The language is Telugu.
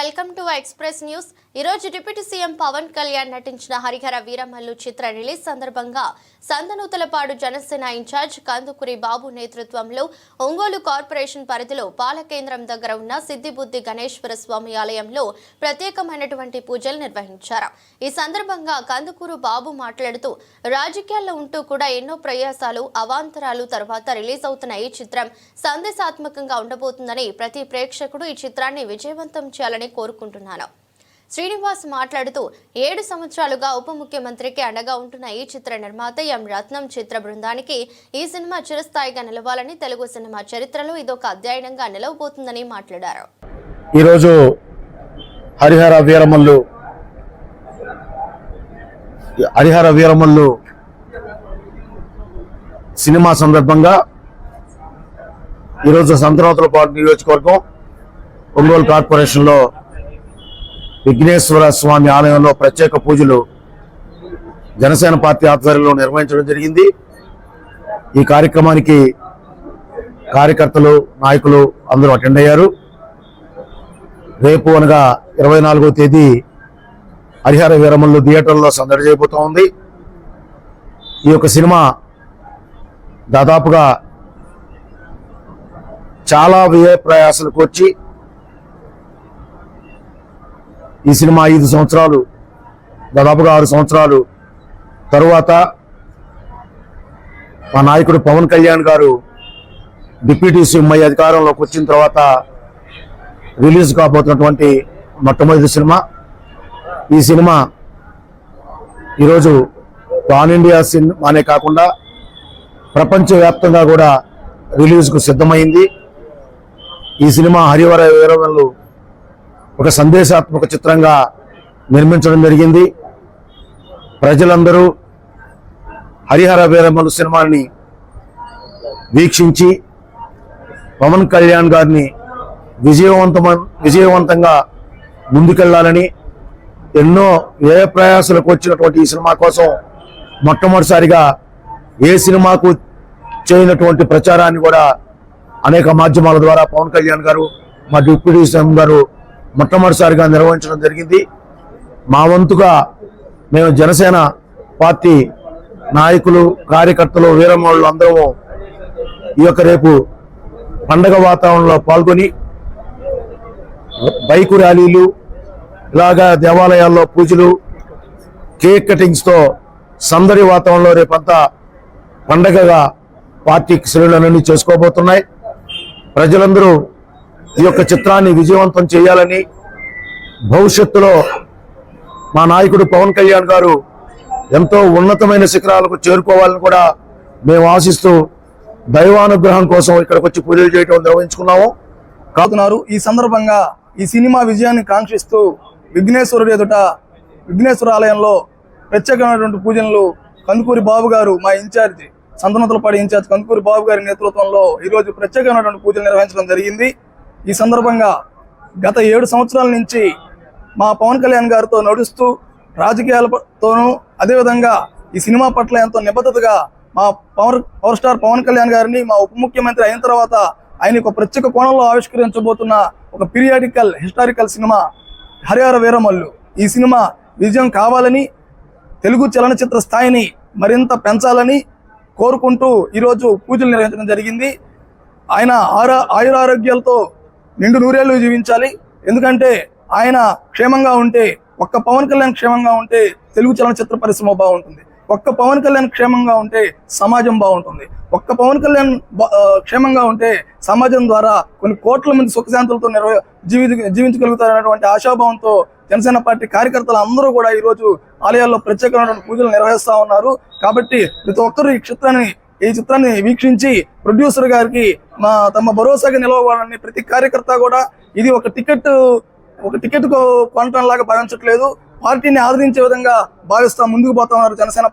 నమస్తే వెల్కమ్ టు ఎక్స్ప్రెస్ న్యూస్ ఈరోజు డిప్యూటీ సీఎం పవన్ కళ్యాణ్ నటించిన హరిహర వీరమల్లు చిత్ర రిలీజ్ సందర్భంగా సందనూతలపాడు జనసేన ఇన్ఛార్జ్ కందుకురి బాబు నేతృత్వంలో ఒంగోలు కార్పొరేషన్ పరిధిలో పాలకేంద్రం దగ్గర ఉన్న సిద్దిబుద్ది గణేశ్వర స్వామి ఆలయంలో ప్రత్యేకమైనటువంటి పూజలు నిర్వహించారు. ఈ సందర్భంగా కందుకూరు బాబు మాట్లాడుతూ రాజకీయాల్లో ఉంటూ కూడా ఎన్నో ప్రయాసాలు అవాంతరాలు తర్వాత రిలీజ్ అవుతున్న ఈ చిత్రం సందేశాత్మకంగా ఉండబోతుందని ప్రతి ప్రేక్షకుడు ఈ చిత్రాన్ని విజయవంతం చేయాలని కోరుకుంటున్నాను. శ్రీనివాస్ మాట్లాడుతూ ఏడు సంవత్సరాలుగా ఉప ముఖ్యమంత్రికి అండగా ఉంటున్న ఈ చిత్ర నిర్మాత ఎం రత్నం చిత్ర బృందానికి ఈ సినిమా చిరస్థాయిగా నిలవాలని తెలుగు సినిమా చరిత్రలో ఇదొక అధ్యయనంగా నిలవబోతుందని మాట్లాడారు. ఈరోజు హరిహర వీరమల్లు హరిహర వీరమల్లు సినిమా సందర్భంగా ఈరోజు సంతనోత్తర పాటు నియోజకవర్గం ఒంగోలు కార్పొరేషన్లో విఘ్నేశ్వర స్వామి ఆలయంలో ప్రత్యేక పూజలు జనసేన పార్టీ ఆధ్వర్యంలో నిర్వహించడం జరిగింది. ఈ కార్యక్రమానికి కార్యకర్తలు నాయకులు అందరూ అటెండ్ అయ్యారు. రేపు అనగా ఇరవై నాలుగో తేదీ హరిహర వీరమల్లు థియేటర్లో సందడి చేయబోతూ ఉంది. ఈ యొక్క సినిమా దాదాపుగా చాలా వ్యయ ప్రయాసాలకు వచ్చి ఈ సినిమా ఐదు సంవత్సరాలు దాదాపుగా ఆరు సంవత్సరాలు. తరువాత మా నాయకుడు పవన్ కళ్యాణ్ గారు డిప్యూటీ సీఎం అయ్యి అధికారంలోకి వచ్చిన తర్వాత రిలీజ్ కాబోతున్నటువంటి మొట్టమొదటి సినిమా. ఈ సినిమా ఈరోజు పాన్ ఇండియా సినిమానే కాకుండా ప్రపంచవ్యాప్తంగా కూడా రిలీజ్కు సిద్ధమైంది. ఈ సినిమా హరివర వీరవల్లు ఒక సందేశాత్మక చిత్రంగా నిర్మించడం జరిగింది. ప్రజలందరూ హరిహర వీరమ్మలు సినిమాని వీక్షించి పవన్ కళ్యాణ్ గారిని విజయవంతమ విజయవంతంగా ముందుకెళ్ళాలని ఎన్నో వ్యయ ప్రయాసాలకు వచ్చినటువంటి ఈ సినిమా కోసం మొట్టమొదటిసారిగా ఏ సినిమాకు చేయనటువంటి ప్రచారాన్ని కూడా అనేక మాధ్యమాల ద్వారా పవన్ కళ్యాణ్ గారు మా డిప్యూటీ సీఎం గారు మొట్టమొదటిసారిగా నిర్వహించడం జరిగింది. మా వంతుగా మేము జనసేన పార్టీ నాయకులు కార్యకర్తలు వీరమ్మలు అందరము ఈ యొక్క రేపు పండగ వాతావరణంలో పాల్గొని బైకు ర్యాలీలు ఇలాగా దేవాలయాల్లో పూజలు కేక్ కటింగ్స్తో సందడి వాతావరణంలో రేపంతా పండగగా పార్టీ శ్రేణులన్నీ చేసుకోబోతున్నాయి. ప్రజలందరూ ఈ యొక్క చిత్రాన్ని విజయవంతం చేయాలని భవిష్యత్తులో మా నాయకుడు పవన్ కళ్యాణ్ గారు ఎంతో ఉన్నతమైన శిఖరాలకు చేరుకోవాలని కూడా మేము ఆశిస్తూ దైవానుగ్రహం కోసం ఇక్కడికి వచ్చి పూజలు చేయటం నిర్వహించుకున్నాము. కాకున్నారు ఈ సందర్భంగా ఈ సినిమా విజయాన్ని కాంక్షిస్తూ విఘ్నేశ్వరుడు ఎదుట విఘ్నేశ్వర ఆలయంలో ప్రత్యేకమైనటువంటి పూజలు కందుకూరి బాబు గారు మా ఇన్ఛార్జి సంతనతలపాడి ఇన్ఛార్జ్ కందుకూరి బాబు గారి నేతృత్వంలో ఈరోజు ప్రత్యేకమైనటువంటి పూజలు నిర్వహించడం జరిగింది. ఈ సందర్భంగా గత ఏడు సంవత్సరాల నుంచి మా పవన్ కళ్యాణ్ గారితో నడుస్తూ రాజకీయాలతోనూ అదేవిధంగా ఈ సినిమా పట్ల ఎంతో నిబద్ధతగా మా power power star Pawan Kalyan గారిని మా ఉప ముఖ్యమంత్రి అయిన తర్వాత ఆయన ఒక ప్రత్యేక కోణంలో ఆవిష్కరించబోతున్న ఒక periodical historical cinema Harihara Veeramallu. ఈ సినిమా విజయం కావాలని తెలుగు చలనచిత్ర స్థాయిని మరింత పెంచాలని కోరుకుంటూ ఈరోజు పూజలు నిర్వహించడం జరిగింది. ఆయన ఆరా ఆయురారోగ్యాలతో నిండు నూరేళ్ళు జీవించాలి. ఎందుకంటే ఆయన క్షేమంగా ఉంటే ఒక్క పవన్ కళ్యాణ్ క్షేమంగా ఉంటే తెలుగు చలనచిత్ర పరిశ్రమ బాగుంటుంది. ఒక్క పవన్ కళ్యాణ్ క్షేమంగా ఉంటే సమాజం బాగుంటుంది. ఒక్క పవన్ కళ్యాణ్ క్షేమంగా ఉంటే సమాజం ద్వారా కొన్ని కోట్ల మంది సుఖశాంతులతో నిర్వ జీవి జీవించగలుగుతారనేటువంటి ఆశాభావంతో జనసేన పార్టీ కార్యకర్తలు అందరూ కూడా ఈరోజు ఆలయాల్లో ప్రత్యేకమైనటువంటి పూజలు నిర్వహిస్తా ఉన్నారు. కాబట్టి ప్రతి ఒక్కరూ ఈ చిత్రాన్ని ఈ చిత్రాన్ని వీక్షించి ప్రొడ్యూసర్ గారికి మా తమ భరోసాగా నిలవాలని ప్రతి కార్యకర్త కూడా ఇది ఒక టికెట్ ఒక టికెట్ కొనటం లాగా భావించట్లేదు. పార్టీని ఆదరించే విధంగా భావిస్తా ముందుకు పోతా ఉన్నారు జనసేన